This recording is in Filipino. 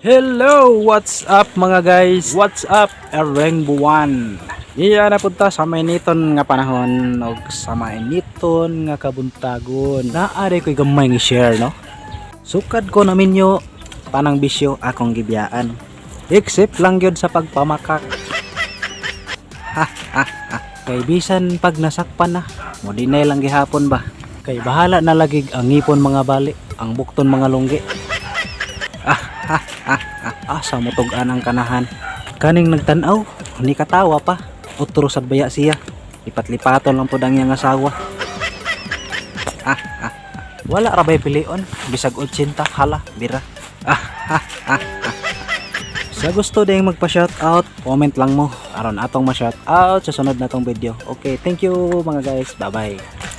Hello! What's up mga guys? What's up? Ereng buwan. Iya na punta sa mainiton nga panahon o sa mainiton nga kabuntagon. Naari ko'y gamay nga share no? Sukad ko na minyo panang bisyo akong gibiyaan. Except lang yun sa pagpamakak. Ha. Kay bisan pag nasakpan na, mo dinay lang gihapon ba? Kay bahala na lagig ang ngipon mga bali, ang bukton mga lunggi. asa mo tugan ang kanahan? Kaning nagtanaw ni katawa pa. Utro sa baya siya. Lipat-lipaton lang pud ang iyang asawa. Wala ra bay pilion? Bisag 80 hala bira. Sa gusto ding magpa shout out comment lang mo. Aron atong ma shout out sa sunod natong video. Okay thank you mga guys. Bye bye